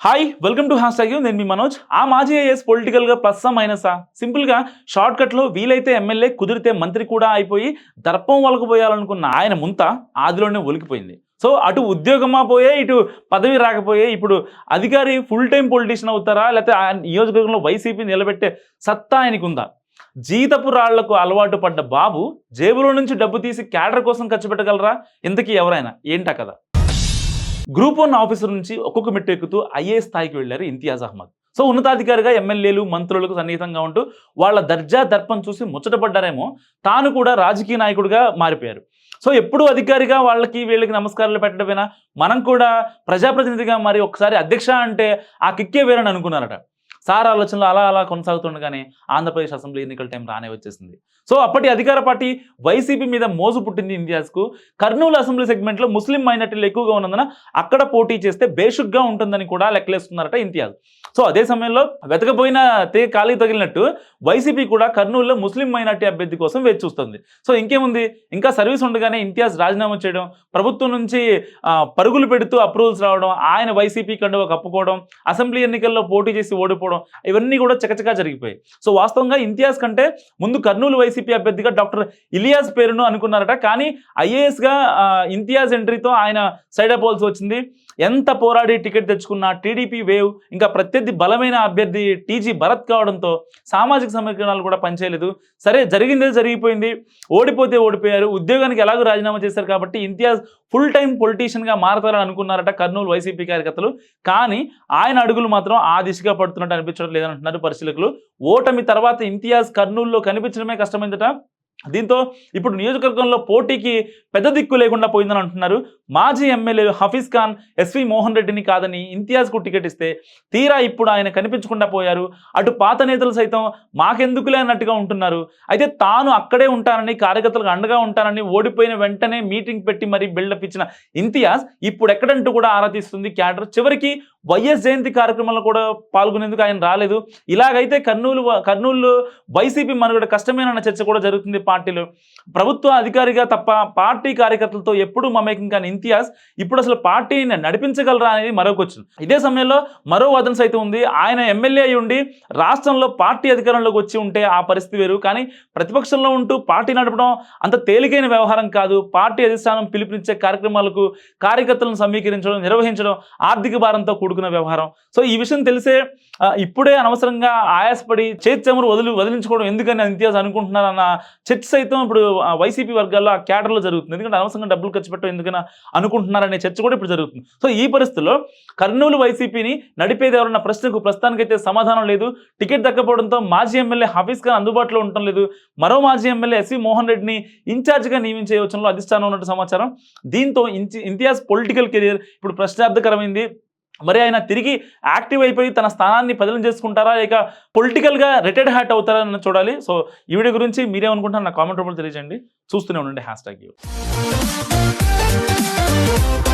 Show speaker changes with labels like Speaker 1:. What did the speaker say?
Speaker 1: Hi welcome to hashtag నేను మీ మనోజ్. ఆ మాజీ ఐఏఎస్ పొలిటికల్గా ప్లస్సా మైనసా సింపుల్గా షార్ట్కట్లో వీలైతే ఎమ్మెల్యే కుదిరితే మంత్రి కూడా అయిపోయి దర్పం వలకపోయాలనుకున్న ఆయన ముంత ఆదిలోనే ఒలికిపోయింది. సో అటు ఉద్యోగమా పోయే ఇటు పదవి రాకపోయే ఇప్పుడు అధికారి ఫుల్ టైం పొలిటీషియన్ అవుతారా? లేకపోతే ఆ నియోజకవర్గంలో వైసీపీ నిలబెట్టే సత్తా ఆయనకు ఉందా జీతపు రాళ్ళకు అలవాటు పడ్డ బాబు జేబులో నుంచి డబ్బు తీసి క్యాడర్ కోసం ఖర్చు పెట్టగలరా? ఇంతకీ ఎవరైనా? ఏంటా కదా గ్రూప్ వన్ ఆఫీసర్ నుంచి ఒక్కొక్క మెట్టు ఎక్కుతూ ఐఏఎస్ స్థాయికి వెళ్ళారు ఇంతియాజ్ అహ్మద్. సో ఉన్నతాధికారిగా ఎమ్మెల్యేలు మంత్రులకు సన్నిహితంగా ఉంటూ వాళ్ళ దర్జా దర్పం చూసి ముచ్చటపడ్డారేమో తాను కూడా రాజకీయ నాయకుడిగా మారిపోయారు. సో ఎప్పుడు అధికారిగా వాళ్ళకి వీళ్ళకి నమస్కారాలు పెట్టడమేనా? మనం కూడా ప్రజాప్రతినిధిగా మరి ఒకసారి అధ్యక్ష అంటే ఆ కిక్కే వేరని అనుకున్నారట. సార్ ఆలోచనలు అలా అలా కొనసాగుతుండగానే ఆంధ్రప్రదేశ్ అసెంబ్లీ ఎన్నికల టైం రానే వచ్చేసింది. సో అప్పటి అధికార పార్టీ వైసీపీ మీద మోజు పుట్టింది ఇండియాస్కు. కర్నూలు అసెంబ్లీ సెగ్మెంట్లో ముస్లిం మైనార్టీలు ఎక్కువగా ఉన్నందున అక్కడ పోటీ చేస్తే బేషుగ్గా ఉంటుందని కూడా లెక్కలేస్తున్నారట ఇంతియాజ్. సో అదే సమయంలో వెతకపోయిన తే ఖాళీ తగిలినట్టు వైసీపీ కూడా కర్నూలులో ముస్లిం మైనార్టీ అభ్యర్థి కోసం వేచి చూస్తుంది. సో ఇంకేముంది? ఇంకా సర్వీస్ ఉండగానే ఇంతియాజ్ రాజీనామా చేయడం ప్రభుత్వం నుంచి పరుగులు పెడుతూ అప్రూవల్స్ రావడం ఆయన వైసీపీ కండువ కప్పుకోవడం అసెంబ్లీ ఎన్నికల్లో పోటీ చేసి ఓడిపోవడం ఇవన్నీ కూడా చకచకా జరిగిపోయాయి. సో వాస్తవంగా ఇంతియాజ్ కంటే ముందు కర్నూలు వైసీపీ అభ్యర్థిగా డాక్టర్ ఇలియాస్ పేరును అనుకున్నారట. కానీ ఐఏఎస్గా ఇంతియాజ్ ఎంట్రీతో ఆయన సైడ్ అపోవాల్సి వచ్చింది. ఎంత పోరాడి టికెట్ తెచ్చుకున్న టీడీపీ వేవ్ ఇంకా ప్రత్యర్థి బలమైన అభ్యర్థి టీజీ భరత్ కావడంతో సామాజిక సమీకరణాలు కూడా పనిచేయలేదు. సరే జరిగిందే జరిగిపోయింది. ఓడిపోతే ఓడిపోయారు. ఉద్యోగానికి ఎలాగో రాజీనామా చేశారు కాబట్టి ఇంతియాజ్ ఫుల్ టైం పొలిటీషియన్గా మారతారని అనుకున్నారట కర్నూలు వైసీపీ కార్యకర్తలు. కానీ ఆయన అడుగులు మాత్రం ఆ దిశగా పడుతున్నట్టు అనిపించడం లేదంటున్నారు పరిశీలకులు. ఓటమి తర్వాత ఇంతియాజ్ కర్నూలులో కనిపించడమే కష్టమైందట. దీంతో ఇప్పుడు నియోజకవర్గంలో పోటీకి పెద్ద దిక్కు లేకుండా పోయిందని అంటున్నారు మాజీ ఎమ్మెల్యే హఫీజ్ ఖాన్ ఎస్వి మోహన్ రెడ్డిని కాదని ఇంతియాజ్కు టికెట్ ఇస్తే తీరా ఇప్పుడు ఆయన కనిపించకుండా పోయారు. అటు పాత నేతలు సైతం మాకెందుకులే అన్నట్టుగా ఉంటున్నారు. అయితే తాను అక్కడే ఉంటానని కార్యకర్తలకు అండగా ఉంటానని ఓడిపోయిన వెంటనే మీటింగ్ పెట్టి మరీ బిల్డప్ ఇచ్చిన ఇంతియాజ్ ఇప్పుడు ఎక్కడంటూ కూడా ఆరా తీస్తుంది క్యాడర్. చివరికి వైఎస్ జయంతి కార్యక్రమంలో కూడా పాల్గొనేందుకు ఆయన రాలేదు. ఇలాగైతే కర్నూలు కర్నూలు వైసీపీ మనుగడ కష్టమేనన్న చర్చ కూడా జరుగుతుంది పార్టీలో. ప్రభుత్వ అధికారిగా తప్ప పార్టీ కార్యకర్తలతో ఎప్పుడూ మమేకం కానీ ఇంతియాజ్ ఇప్పుడు అసలు పార్టీని నడిపించగలరా అనేది మరో క్వశ్చన్ ఇదే సమయంలో మరో వదన సైతం ఉంది. ఆయన ఎమ్మెల్యే అయి ఉండి రాష్ట్రంలో పార్టీ అధికారంలోకి వచ్చి ఉంటే ఆ పరిస్థితి వేరు. కానీ ప్రతిపక్షంలో ఉంటూ పార్టీ నడపడం అంత తేలికైన వ్యవహారం కాదు. పార్టీ అధిష్టానం పిలుపునిచ్చే కార్యక్రమాలకు కార్యకర్తలను సమీకరించడం నిర్వహించడం ఆర్థిక భారంతో కూడుకున్న వ్యవహారం. సో ఈ విషయం తెలిసే ఇప్పుడే అనవసరంగా ఆయాసపడి చేతి చెమరు వదిలి వదిలించుకోవడం ఎందుకని ఇంతియాజ్ అనుకుంటున్నారన్న చర్చ సైతం ఇప్పుడు వైసీపీ వర్గాల్లో ఆ క్యాడర్లో జరుగుతుంది. ఎందుకంటే అనవసరంగా డబ్బులు ఖర్చు పెట్టడం ఎందుకన్నా అనుకుంటున్నారనే చర్చ కూడా ఇప్పుడు జరుగుతుంది. సో ఈ పరిస్థితుల్లో కర్నూలు వైసీపీని నడిపేది ఎవరన్న ప్రశ్నకు ప్రస్తుతానికైతే సమాధానం లేదు. టికెట్ దక్కపోవడంతో మాజీ ఎమ్మెల్యే హఫీజ్ ఖాన్ అందుబాటులో ఉండటం లేదు. మరో మాజీ ఎమ్మెల్యే ఎస్వి మోహన్ రెడ్డిని ఇన్ఛార్జ్గా నియమించే యోచనలో అధిష్టానం ఉన్నట్టు సమాచారం. దీంతో ఇంతియాజ్ పొలిటికల్ కెరియర్ ఇప్పుడు ప్రశ్నార్థకరమైంది. మరి ఆయన తిరిగి యాక్టివ్ అయిపోయి తన స్థానాన్ని పదిలం చేసుకుంటారా? లేక పొలిటికల్గా రిటైర్డ్ హ్యాట్ అవుతారా అని చూడాలి. సో ఈ వీడియో గురించి మీరేమనుకుంటారు నా కామెంట్ రూపంలో తెలియజేయండి. చూస్తూనే ఉండండి హ్యాష్ ట్యాగ్ Thank you